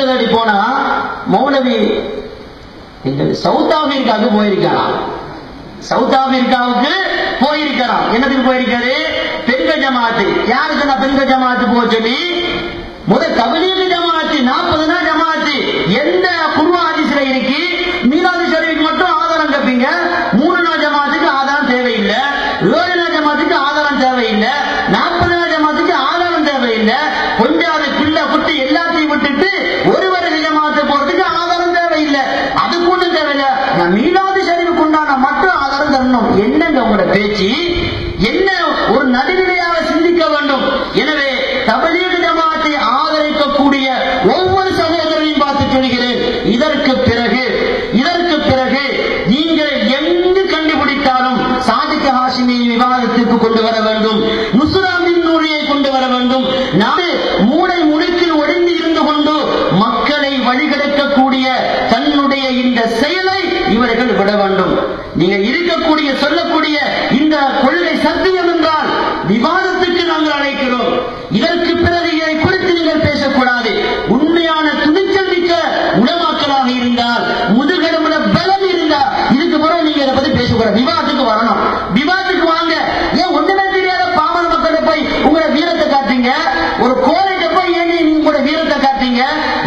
துட்டு போனா மௌலவி எங்கள் சவுத் ஆப்பிரிக்காவுக்கு போயிருக்கலாம் சவுத் ஆப்பிரிக்காவுக்கு போயிருக்கிறான். என்னதுக்கு போயிருக்காரு? பெண்கள் ஜமாத்து. யாருக்கு நான் பெண்கள் ஜமாத்து போச்சு முதல் தபலீக மட்டும் தரணும் என்னங்க உங்களோட பேச்சு? என்ன ஒரு நடுநிலையாக சிந்திக்க வேண்டும்? எனவே தபலீக ஜமாத்தை ஆதரிக்கக்கூடிய ஒவ்வொரு சகோதரரையும் பார்த்து சொல்கிறேன். இதற்கு பிறகு இதற்கு பிறகு நீங்கள் எங்கு கண்டுபிடித்தாலும் சாதிக்க ஹாஷிமியின் விவாதத்திற்கு கொண்டு வர வேண்டும். நுசுராமின் நூலியை கொண்டு வர வேண்டும். நாடு மூளை முடுக்கில் ஒளிந்து இருந்து கொண்டு மக்களை வழிகெடுக்கக்கூடிய தன்னுடைய இந்த செயலை பத்தி விவாதத்துக்கு வரணும். விவாதத்துக்கு வாங்க. ஏன் ஒண்ணுமே தெரியாத பாமர மக்கள்கிட்ட போய் உங்களை வீரத்தை காட்டுறீங்க ஒரு கோழைட்ட போய் ஏன் நீங்க உங்களோட வீரத்தை காட்டுறீங்க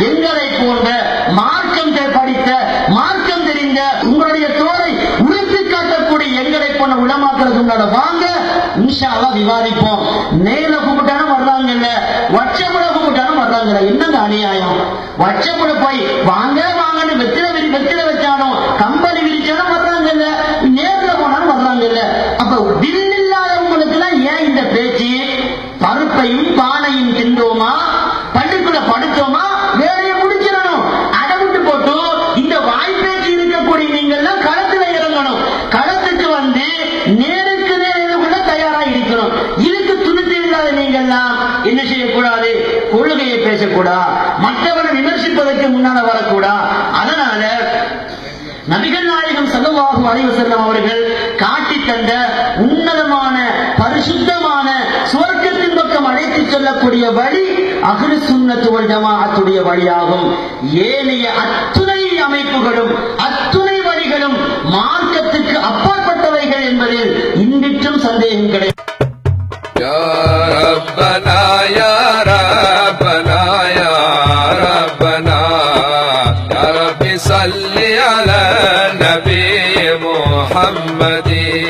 எங்களை போன்ற மார்க்கம் படித்த மார்க்கம் தெரிந்த உங்களுடைய தோலை உறுத்தி காட்டக்கூடிய எங்களை போன உளமாக்கிறது உங்களோட வாங்க இன்ஷா விவாதிப்போம். நேர்ல கூப்பிட்டாலும் வர்றாங்கல்ல. வட்சப்புல கூப்பிட்டாலும் வர்றாங்கல்ல. என்னங்க அநியாயம்? வட்சப்புல போய் வாங்க வாங்கன்னு வெத்தில வெத்தில என்ன செய்யக்கூடாது? கொள்கையை பேசக்கூடாது மற்றவரை விமர்சிப்பதற்கு முன்னால வரக்கூடாது அதனால நபிகள் நாயகம் சல்லல்லாஹு அலைஹி செல்லும் அவர்கள் காட்டி தந்த உன்னதமான பரிசுத்தமான சுவர்க்கத்தின் பக்கம் அழைத்துச் செல்லக்கூடிய வழி அஹ்லு சுன்னத்து வல் வழியாகும். ஏனைய அத்துணை அமைப்புகளும் அத்துணை வழிகளும் மார்க்கத்துக்கு அப்பாற்பட்டவைகள் என்பதில் இன்றிற்றும் சந்தேகம் கிடையாது. صل على النبي محمد.